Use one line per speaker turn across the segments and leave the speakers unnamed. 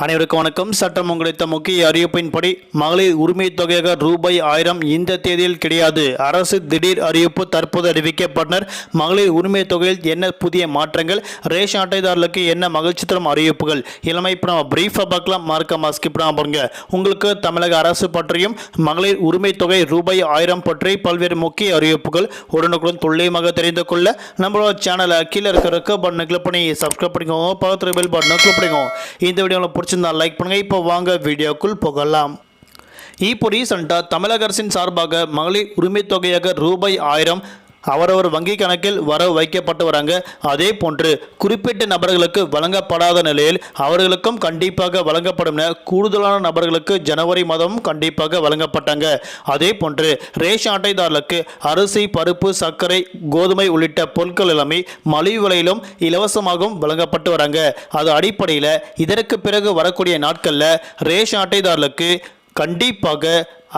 அனைவருக்கும் வணக்கம். சட்டம் உங்களித்த முக்கிய அறிவிப்பின்படி மகளிர் உரிமை தொகையாக ரூபாய் ஆயிரம் இந்த தேதியில் கிடையாது. அரசு திடீர் அறிவிப்பு தற்போது அறிவிக்கப்பட்டனர். மகளிர் உரிமை தொகையில் என்ன புதிய மாற்றங்கள்? ரேஷன் அட்டைதாரர்களுக்கு என்ன மகிழ்ச்சி தரும் அறிவிப்புகள்? இளமை இப்போ நம்ம பிரீஃபாக பார்க்கலாம். மார்க்க மாஸ்க் இப்போ பாருங்க. உங்களுக்கு தமிழக அரசு பற்றியும் மகளிர் உரிமை தொகை ரூபாய் ஆயிரம் பற்றி பல்வேறு முக்கிய அறிவிப்புகள் உடனுக்குடன் துல்லியமாக தெரிந்து கொள்ள நம்மளோட சேனலை கீழே இருக்கிற பட்டனை கிளிக் பண்ணி சப்ஸ்கிரைப் பண்ணிக்கோங்க. பக்கத்தில் பெல் பட்டனை கிளிக் பண்ணிக்கோங்க. இந்த வீடியோவில் பிடிச்சிருந்தா லைக் பண்ணுங்கள் இப்போ வாங்க வீடியோக்குள் போகலாம். இப்போ ரீசெண்டாக தமிழக அரசின் சார்பாக மகளிர் உரிமைத் தொகையாக ரூபாய் ஆயிரம் அவரவர் வங்கி கணக்கில் வரவு வைக்கப்பட்டு வராங்க அதே போன்று குறிப்பிட்ட நபர்களுக்கு வழங்கப்படாத நிலையில் அவர்களுக்கும் கண்டிப்பாக வழங்கப்படும் என கூடுதலான நபர்களுக்கு ஜனவரி மாதமும் கண்டிப்பாக வழங்கப்பட்டாங்க. அதே போன்று ரேஷன் அட்டைதாரர்களுக்கு அரிசி பருப்பு சர்க்கரை கோதுமை உள்ளிட்ட பொருட்கள் எல்லாமே மலிவு விலையிலும் இலவசமாகவும் வழங்கப்பட்டு வராங்க. அது அடிப்படையில் இதற்கு பிறகு வரக்கூடிய நாட்களில் ரேஷன் அட்டைதாரர்களுக்கு கண்டிப்பாக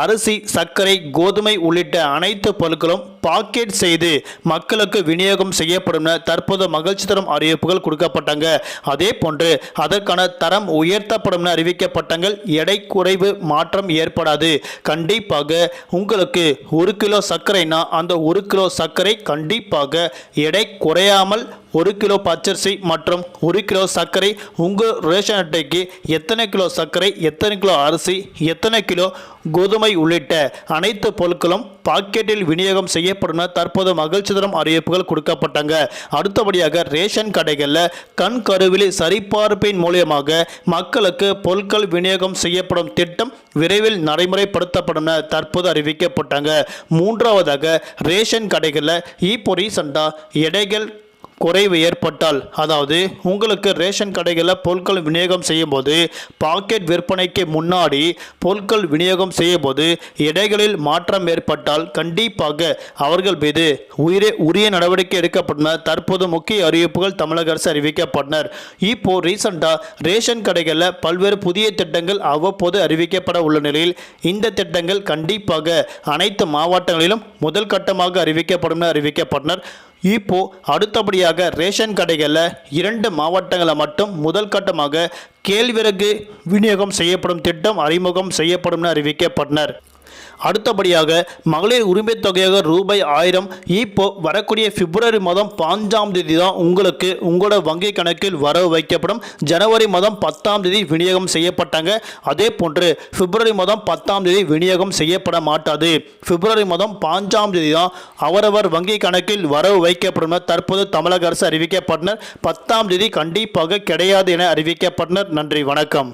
அரிசி சர்க்கரை கோதுமை உள்ளிட்ட அனைத்து பொருட்களும் பாக்கெட் செய்து மக்களுக்கு விநியோகம் செய்யப்படும் என தற்போது மகிழ்ச்சி தரும் அறிவிப்புகள் கொடுக்கப்பட்டாங்க. அதே போன்று அதற்கான தரம் உயர்த்தப்படும் என அறிவிக்கப்பட்டாங்க எடை குறைவு மாற்றம் ஏற்படாது. கண்டிப்பாக உங்களுக்கு ஒரு கிலோ சர்க்கரைனா அந்த ஒரு கிலோ சர்க்கரை கண்டிப்பாக எடை குறையாமல் ஒரு கிலோ பச்சரிசி மற்றும் ஒரு கிலோ சர்க்கரை உங்கள் ரேஷன் அட்டைக்கு எத்தனை கிலோ சர்க்கரை எத்தனை கிலோ அரிசி எத்தனை கிலோ கோதுமை உள்ளிட்ட அனைத்து பொருட்களும் பாக்கெட்டில் விநியோகம் செய்யப்படும் தற்போது மகிழ்ச்சி தரும் அறிவிப்புகள் கொடுக்கப்பட்டாங்க. அடுத்தபடியாக ரேஷன் கடைகளில் கண் கருவிலி சரிபார்ப்பின் மூலியமாக மக்களுக்கு பொருட்கள் விநியோகம் செய்யப்படும் திட்டம் விரைவில் நடைமுறைப்படுத்தப்படும் தற்போது அறிவிக்கப்பட்டாங்க. மூன்றாவதாக ரேஷன் கடைகளில் இப்போ ரீசண்டாக எடைகள் குறைவு ஏற்பட்டால் அதாவது உங்களுக்கு ரேஷன் கடைகளில் பொருட்கள் விநியோகம் செய்யும்போது பாக்கெட் விற்பனைக்கு முன்னாடி பொருட்கள் விநியோகம் செய்யும்போது எடைகளில் மாற்றம் ஏற்பட்டால் கண்டிப்பாக அவர்கள் மீது உயிரே உரிய நடவடிக்கை எடுக்கப்பட்டனர் தற்போது முக்கிய அறிவிப்புகள் தமிழக அரசு அறிவிக்கப்பட்டனர் இப்போ ரீசண்டாக ரேஷன் கடைகளில் பல்வேறு புதிய திட்டங்கள் அவ்வப்போது அறிவிக்கப்பட உள்ள நிலையில் இந்த திட்டங்கள் கண்டிப்பாக அனைத்து மாவட்டங்களிலும் முதல் கட்டமாக அறிவிக்கப்படும் என அறிவிக்கப்பட்டனர். இப்போ அடுத்தபடியாக ரேஷன் கடைகளில் இரண்டு மாவட்டங்களில் மட்டும் முதல் கட்டமாக கேழ்விறகு விநியோகம் செய்யப்படும் திட்டம் அறிமுகம் செய்யப்படும் என அறிவிக்கப்பட்டனர். அடுத்தபடியாக மகளிர் உரிமை தொகையாக ரூபாய் ஆயிரம். இப்போ வரக்கூடிய பிப்ரவரி மாதம் பாஞ்சாம் தேதி தான் உங்களுக்கு உங்களோட வங்கி கணக்கில் வரவு வைக்கப்படும். ஜனவரி மாதம் பத்தாம் தேதி விநியோகம் செய்யப்பட்டாங்க. அதே போன்று பிப்ரவரி மாதம் பத்தாம் தேதி விநியோகம் செய்யப்பட மாட்டாது. பிப்ரவரி மாதம் பாஞ்சாம் தேதி தான் அவரவர் வங்கி கணக்கில் வரவு வைக்கப்படும். தற்போது தமிழக அரசு அறிவிக்கப்பட்டனர். பத்தாம் தேதி கண்டிப்பாக கிடையாது என அறிவிக்கப்பட்டனர். நன்றி வணக்கம்.